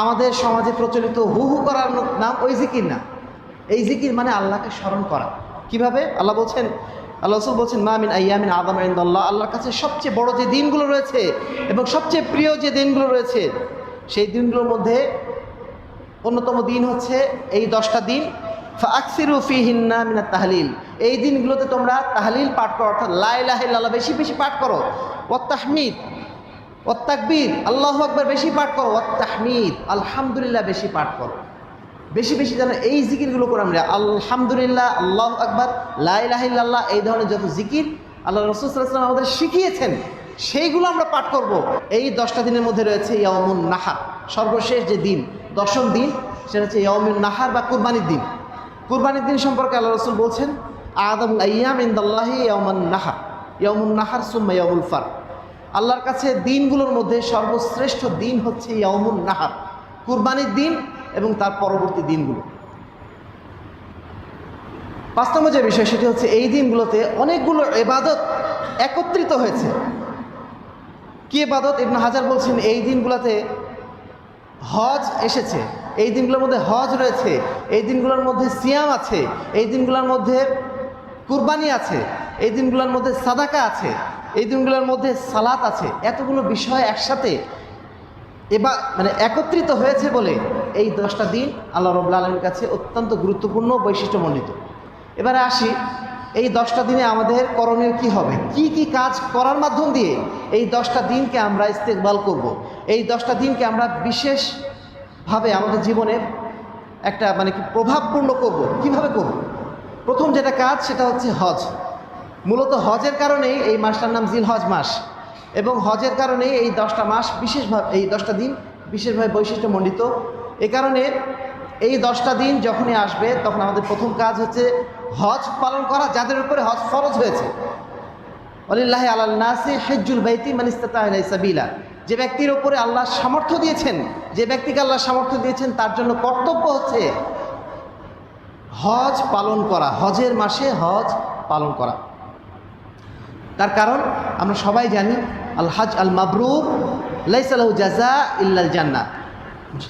আমাদের সমাজে প্রচলিত হু হু করার নাম ওই জিকির না। এই জিকির মানে আল্লাহকে স্মরণ করা। কীভাবে? আল্লাহ বলছেন, আল্লাহ রসুল বলছেন মামিন আয়ামিন আদম আইন্দাল্লাহ আল্লাহর কাছে সবচেয়ে বড় যে দিনগুলো রয়েছে এবং সবচেয়ে প্রিয় যে দিনগুলো রয়েছে, সেই দিনগুলোর মধ্যে অন্যতম দিন হচ্ছে এই দশটা দিন। আকসিরু ফি হিন্না মিনা তাহলিল। এই দিনগুলোতে তোমরা তাহলিল পাঠ করো, অর্থাৎ লাইলাহিল্লাহ বেশি বেশি পাঠ করো। ওয়াত্তাহমিদ ওয়াত্তাকবীর আল্লাহ আকবার বেশি পাঠ করো ওয়াত্তাহমিদ আলহামদুলিল্লাহ বেশি পাঠ করো। বেশি বেশি যেন এই জিকিরগুলো করে আমরা, আলহামদুলিল্লাহ, আল্লাহ আকবর লাইলাহিল্লাহ এই ধরনের যত জিকির আল্লাহ রসুলাম আমাদের শিখিয়েছেন, সেইগুলো আমরা পাঠ করব। এই দশটা দিনের মধ্যে রয়েছে ইয়মুন নাহার, সর্বশেষ যে দিন, দশম দিন, সেটা হচ্ছে ইয়মুন নাহার বা কুরবানির দিন। কুরবানির দিন সম্পর্কে আল্লাহ রসুল বলছেন, আদম আয়াম ইন্দাল্লাহি ইয়মন নাহার ইয়মুন নাহার সুম্মা ইয়মুল ফার আল্লাহর কাছে দিনগুলোর মধ্যে সর্বশ্রেষ্ঠ দিন হচ্ছে ইয়মুন নাহার, কুরবানির দিন এবং তার পরবর্তী দিনগুলো। পাঁচ নম্বর যে বিষয় সেটি হচ্ছে এই দিনগুলোতে অনেকগুলো এবাদত একত্রিত হয়েছে। কি এবাদত ইবন হাজার বলছেন, এই দিনগুলোতে হজ এসেছে, এই দিনগুলোর মধ্যে হজ রয়েছে, এই দিনগুলোর মধ্যে সিয়াম আছে, এই দিনগুলোর মধ্যে কুরবানি আছে, এই দিনগুলোর মধ্যে সাদাকা আছে এই দিনগুলোর মধ্যে সালাত আছে এতগুলো বিষয় একসাথে এবার মানে একত্রিত হয়েছে বলে এই দশটা দিন আল্লাহ রবুল্লা আলমীর কাছে অত্যন্ত গুরুত্বপূর্ণ বৈশিষ্ট্যমণ্ডিত এবারে আসি, এই দশটা দিনে আমাদের করণীয় কি হবে কি কি কাজ করার মাধ্যম দিয়ে এই দশটা দিনকে আমরা ইস্তেকবাল করব। এই দশটা দিনকে আমরা বিশেষভাবে আমাদের জীবনে একটা মানে কি প্রভাবপূর্ণ করব। কীভাবে করব। প্রথম যেটা কাজ সেটা হচ্ছে হজ মূলত হজের কারণেই এই মাসটার নাম জিল হজ মাস এবং হজের কারণে এই দশটা মাস বিশেষভাবে, এই দশটা দিন বিশেষভাবে বৈশিষ্ট্যমণ্ডিত। এ কারণে এই দশটা দিন যখনই আসবে, তখন আমাদের প্রথম কাজ হচ্ছে হজ পালন করা, যাদের উপরে হজ ফরজ হয়েছে। অলিল্লাহ আল্লাহ নাসি হেজুল বাইতি মানিস্তা সাবিলা। যে ব্যক্তির ওপরে আল্লাহ সামর্থ্য দিয়েছেন, যে ব্যক্তিকে আল্লাহ সামর্থ্য দিয়েছেন, তার জন্য কর্তব্য হচ্ছে হজ পালন করা, হজের মাসে হজ পালন করা। তার কারণ আমরা সবাই জানি আল হজ আল মাবরুর লাইসালাহু জাজা ইল্লাল জান্না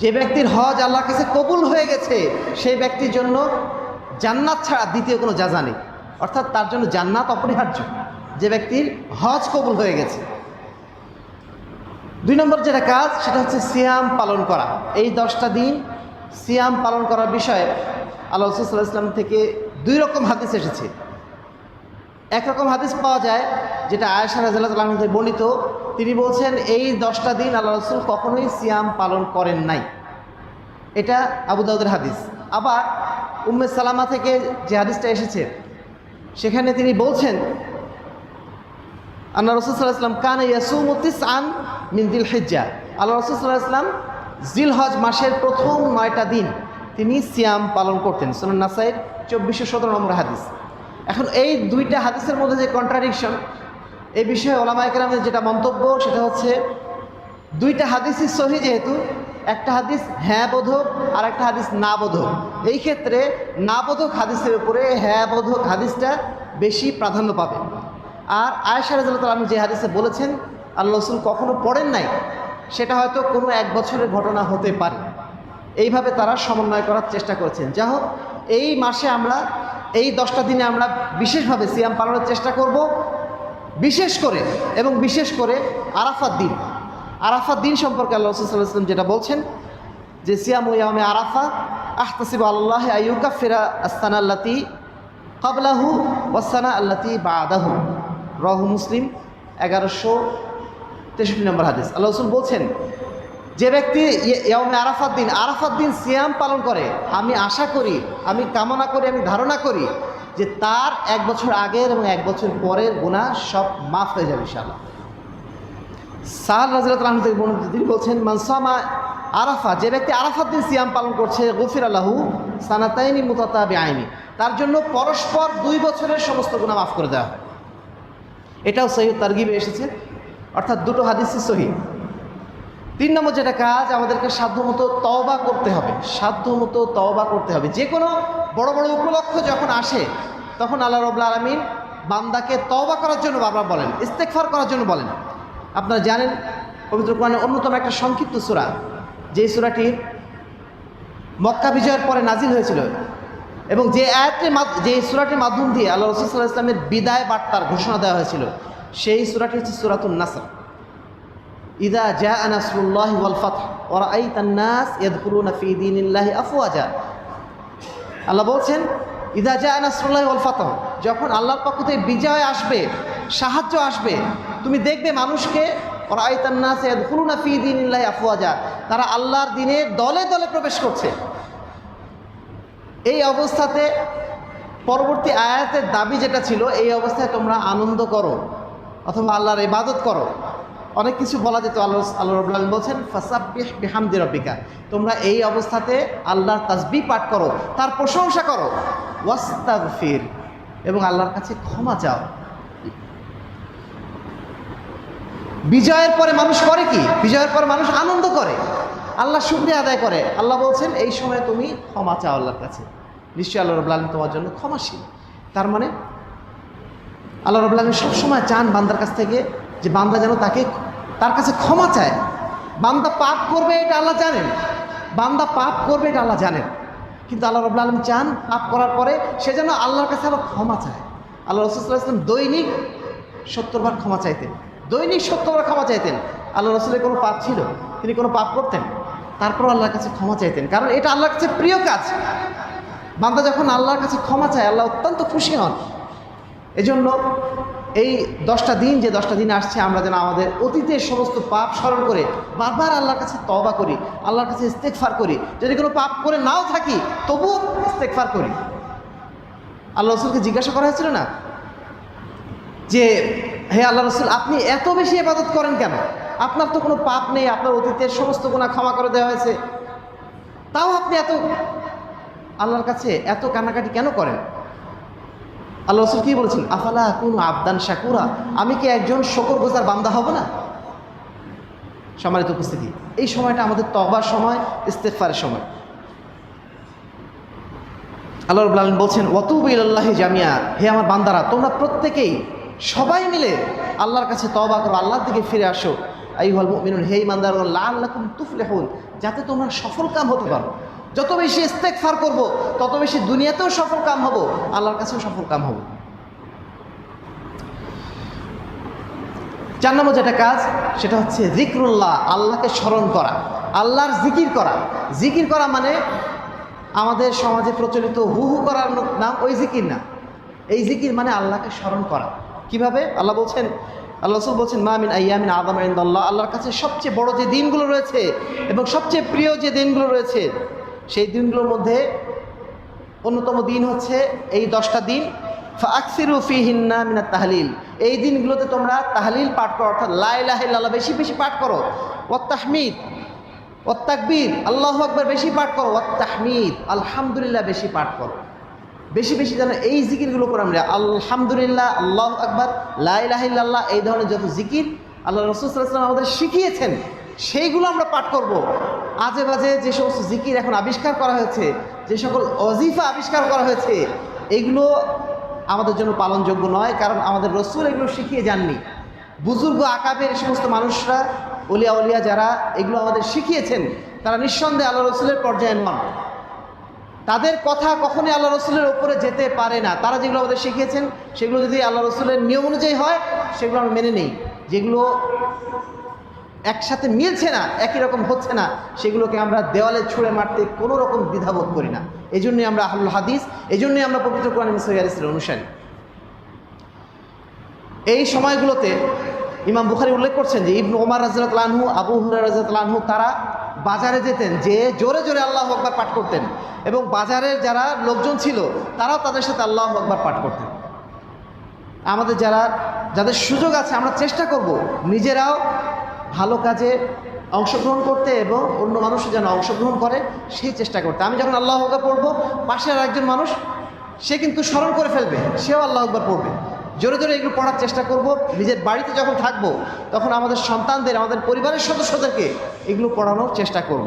যে ব্যক্তির হজ আল্লাহর কাছে কবুল হয়ে গেছে সেই ব্যক্তির জন্য জান্নাত ছাড়া দ্বিতীয় কোনো জাজা নেই। অর্থাৎ তার জন্য জান্নাত অপরিহার্য। যে ব্যক্তির হজ কবুল হয়ে গেছে। দুই নম্বর যেটা কাজ, সেটা হচ্ছে সিয়াম পালন করা। এই দশটা দিন সিয়াম পালন করার বিষয়ে আল্লাহ রসুল্লাহ ইসলাম থেকে দুই রকম হাদিস এসেছে। একরকম হাদিস পাওয়া যায়, যেটা আয়েশা রাজাল্লাহ বর্ণিত। তিনি বলছেন, এই দশটা দিন আল্লাহ রসুল কখনোই সিয়াম পালন করেন নাই। এটা আবু দাউদের হাদিস। আবার উম্মে সালামা থেকে যে হাদিসটা এসেছে, সেখানে তিনি বলছেন আল্লাহ রসুল সাল্লাহ ইসলাম কান ইয়াসুমতিস আন মিন দিল হেজ্জা আল্লাহ রসুল সাল্লাহ ইসলাম জিল হজ মাসের প্রথম নয়টা দিন তিনি সিয়াম পালন করতেন। সোনান নাসাইর চব্বিশশো সতেরো নম্বর হাদিস। এখন এই দুইটা হাদিসের মধ্যে যে কন্ট্রাডিকশন এই বিষয়ে ওলামা একরামের যেটা মন্তব্য, সেটা হচ্ছে দুইটা হাদিসই সহি যেহেতু, একটা হাদিস হ্যাঁ বোধক, আর একটা হাদিস না বোধক। এই ক্ষেত্রে না বোধক হাদিসের উপরে হ্যাঁ বোধক হাদিসটা বেশি প্রাধান্য পাবে। আর আয়েশা রাজাল্লাহ আমি যে হাদিসে বলেছেন, আল্লাহ রসুল কখনো পড়েন নাই, সেটা হয়তো কোনো এক বছরের ঘটনা হতে পারে। এইভাবে তারা সমন্বয় করার চেষ্টা করেছেন। যা হোক, এই মাসে আমরা এই দশটা দিনে আমরা বিশেষভাবে সিয়াম পালনের চেষ্টা করব, বিশেষ করে এবং বিশেষ করে আরাফাত দিন। আরাফাত দিন সম্পর্কে আল্লাহ রসুল্লাহাম যেটা বলছেন যে, সিয়াম ইয়ামে আরাফা আহতাসিব আল্লাহ আয়ুকা ফেরা আস্তানা আল্লাতি কাবলাহু ওয়াসানা আল্লাতি বা আদাহু রহু মুসলিম, এগারোশো তেষট্টি নম্বর হাদিস। আল্লাহ রসুল বলছেন যে ব্যক্তি ইয়ামে আরাফাত দিন আরাফাত দিন সিয়াম পালন করে, আমি আশা করি, আমি কামনা করি, আমি ধারণা করি যে তার এক বছর আগের এবং এক বছর পরের গুণা সব মাফ হয়ে যাবে ইনশাআল্লাহ। সাহার বর্ণিত তিনি বলছেন মানসামা আরাফা, যে ব্যক্তি আরাফাত দিন সিয়াম পালন করছে, গফির আল্লাহু সানাতাইনি মুতাতা আইনি তার জন্য পরস্পর দুই বছরের সমস্ত গুণা মাফ করে দেওয়া হয়। এটাও সহি তারগিবে এসেছে। অর্থাৎ দুটো হাদিসই সহি তিন নম্বর যেটা কাজ, আমাদেরকে সাধ্যমতো তওবা করতে হবে। সাধ্যমতো তওবা করতে হবে। যে কোনো বড় বড় উপলক্ষ যখন আসে, তখন আল্লাহ রবুল্লা আলমিন বান্দাকে তওবা করার জন্য বারবার বলেন ইস্তেকফার করার জন্য বলেন। আপনারা জানেন, পবিত্র কোরআনের অন্যতম একটা সংক্ষিপ্ত সুরা যে সুরাটি মক্কা বিজয়ের পরে নাজিল হয়েছিল এবং যে আয়াতের যে সুরাটির মাধ্যম দিয়ে আল্লাহ রসুল্লাহ ইসলামের বিদায় বার্তার ঘোষণা দেওয়া হয়েছিল, সেই সুরাটি হচ্ছে সুরাতুল নাসর। ইদা জা আনাসুল্লাহ ওয়াল ফাতহ ওরা আই তান্নাস ইয়াদকুলুনা ফি দীনিল্লাহি আফওয়াজা। আল্লাহ বলছেন, ইদা জা নাসরুল্লাহ ওয়াল ফাতহ, যখন আল্লাহর পক্ষ থেকে বিজয় আসবে, সাহায্য আসবে, তুমি দেখবে মানুষকে ওরা আইতান্নাস ইয়াদকুলুনা ফি দীনিল্লাহি আফওয়াজা, তারা আল্লাহর দিনে দলে দলে প্রবেশ করছে। এই অবস্থাতে পরবর্তী আয়াতের দাবি যেটা ছিল, এই অবস্থায় তোমরা আনন্দ করো, অথবা আল্লাহর ইবাদত করো। অনেক কিছু বলা যেত, আল্লাহ আল্লাহ রবুল্লাহ বলছেন, ফাসাব্বিহ বিহামদি রব্বিকা। তোমরা এই অবস্থাতে আল্লাহর তাসবি পাঠ করো, তার প্রশংসা করো। ওয়াস্তাগফির, এবং আল্লাহর কাছে ক্ষমা চাও। বিজয়ের পরে মানুষ করে কি? বিজয়ের পরে মানুষ আনন্দ করে। আল্লাহ শুক্রিয়া আদায় করে। আল্লাহ বলছেন, এই সময় তুমি ক্ষমা চাও আল্লাহর কাছে। নিশ্চয়ই আল্লাহ রবুল্লা আলম তোমার জন্য ক্ষমাশীল। তার মানে আল্লাহ রবুল্লা আলম সবসময় চান বান্দার কাছ থেকে যে বান্দা যেন তাকে তার কাছে ক্ষমা চায়। বান্দা পাপ করবে এটা আল্লাহ জানেন। বান্দা পাপ করবে এটা আল্লাহ জানেন। কিন্তু আল্লাহ রবুল্লা আলম চান পাপ করার পরে সে যেন আল্লাহর কাছে আবার ক্ষমা চায়। আল্লাহ রসুল্লাহ ইসলাম দৈনিক সত্তরবার ক্ষমা চাইতেন। দৈনিক সত্তরবার ক্ষমা চাইতেন। আল্লাহ রসুলের কোনো পাপ ছিল? তিনি কোনো পাপ করতেন? তারপর আল্লাহর কাছে ক্ষমা চাইতেন। কারণ এটা আল্লাহর কাছে প্রিয় কাজ। বান্দা যখন আল্লাহর কাছে ক্ষমা চায়, আল্লাহ অত্যন্ত খুশি হন। এজন্য এই দশটা দিন, যে দশটা দিন আসছে, আমরা যেন আমাদের অতীতের সমস্ত পাপ স্মরণ করে বারবার আল্লাহর কাছে তবা করি, আল্লাহর কাছে ইস্তেকফার করি। যদি কোনো পাপ করে নাও থাকি, তবুও ইস্তেকফার করি। আল্লাহ রসুলকে জিজ্ঞাসা করা হয়েছিল না? যে, হে আল্লাহ রসুল, আপনি এত বেশি ইবাদত করেন কেন? আপনার তো কোনো পাপ নেই, আপনার অতীতের সমস্ত গুণা ক্ষমা করে দেওয়া হয়েছে। তাও আপনি এত, আল্লাহর কাছে এত কান্নাকাটি কেন করেন? আল্লাহ রসুল কী বলেছেন? আফালা কোন আবদান শাকুরা? আমি কি একজন শকর গোজার বান্দা হব না? সম্মানিত উপস্থিতি, এই সময়টা আমাদের তবার সময় ইস্তেফারের সময়। আল্লাহ রবুল্লা আলম বলছেন, ওয়াতুব ইল্লাহি জামিয়া হে আমার বান্দারা, তোমরা প্রত্যেকেই সবাই মিলে আল্লাহর কাছে তবা করো, আল্লাহর দিকে ফিরে আসো। আই হল মিনুন হে ইমানদার লাল তুফলে হন যাতে তোমরা সফল কাম হতে পারো। যত বেশি ইস্তেকফার করব, তত বেশি দুনিয়াতেও সফল কাম হব, আল্লাহর কাছেও সফল কাম হব। চার নম্বর যেটা কাজ, সেটা হচ্ছে জিক্রুল্লাহ, আল্লাহকে স্মরণ করা, আল্লাহর জিকির করা। জিকির করা মানে আমাদের সমাজে প্রচলিত হু হু করার নাম ওই জিকির না। এই জিকির মানে আল্লাহকে স্মরণ করা। কীভাবে? আল্লাহ বলছেন, আল্লাহ রসুল বলছেন মামিন আয়ামিন আদম আইন্দাল্লাহ আল্লাহর কাছে সবচেয়ে বড় যে দিনগুলো রয়েছে এবং সবচেয়ে প্রিয় যে দিনগুলো রয়েছে সেই দিনগুলোর মধ্যে অন্যতম দিন হচ্ছে এই দশটা দিন। আকসিরু ফি হিন্না মিনা তাহলিল। এই দিনগুলোতে তোমরা তাহলিল পাঠ করো, অর্থাৎ লাইলাহিল্লাহ বেশি বেশি পাঠ করো। ওয়াত্তাহমিদ ওয়াত্তাকবীর আল্লাহ আকবর বেশি পাঠ করো। ওয়াত্তাহমিদ আলহামদুলিল্লাহ বেশি পাঠ করো। বেশি বেশি যেন এই জিকিরগুলো করে আমরা। আলহামদুলিল্লাহ, আল্লাহ আকবর লাইলাহিল্লাহ এই ধরনের যত জিকির আল্লাহ রসুলাম আমাদের শিখিয়েছেন, সেইগুলো আমরা পাঠ করব। আজে বাজে যে সমস্ত জিকির এখন আবিষ্কার করা হয়েছে, যে সকল অজিফা আবিষ্কার করা হয়েছে, এগুলো আমাদের জন্য পালনযোগ্য নয়, কারণ আমাদের রসুল এগুলো শিখিয়ে যাননি। বুজুর্গ আকাবের এই সমস্ত মানুষরা অলিয়া অলিয়া যারা এগুলো আমাদের শিখিয়েছেন, তারা নিঃসন্দেহে আল্লাহ রসুলের পর্যায়ে নন। তাদের কথা কখনই আল্লাহ রসুলের ওপরে যেতে পারে না। তারা যেগুলো আমাদের শিখিয়েছেন, সেগুলো যদি আল্লাহ রসুলের নিয়ম অনুযায়ী হয়, সেগুলো আমরা মেনে নেই। যেগুলো একসাথে মিলছে না, একই রকম হচ্ছে না, সেগুলোকে আমরা দেওয়ালে ছুঁড়ে মারতে কোনো রকম দ্বিধাবোধ করি না। এই জন্যই আমরা আহুল হাদিস এই জন্যই আমরা পবিত্র কোরআন মিসাইয়ালিসের অনুসারী। এই সময়গুলোতে ইমাম বুখারি উল্লেখ করছেন যে ইবনু ওমার রাজাতলানহু আবু হুরার রাজাতলানহু তারা বাজারে যেতেন, যে জোরে জোরে আল্লাহ আকবার পাঠ করতেন। এবং বাজারের যারা লোকজন ছিল, তারাও তাদের সাথে আল্লাহ আকবার পাঠ করতেন। আমাদের যারা, যাদের সুযোগ আছে, আমরা চেষ্টা করব নিজেরাও ভালো কাজে অংশগ্রহণ করতে এবং অন্য মানুষ যেন অংশগ্রহণ করে সেই চেষ্টা করতে। আমি যখন আল্লাহ আকবর পড়ব, পাশে আর একজন মানুষ, সে কিন্তু স্মরণ করে ফেলবে, সেও আল্লাহ আকবর পড়বে। জোরে জোরে এগুলো পড়ার চেষ্টা করব, নিজের বাড়িতে যখন থাকব, তখন আমাদের সন্তানদের, আমাদের পরিবারের সদস্যদেরকে এগুলো পড়ানোর চেষ্টা করব।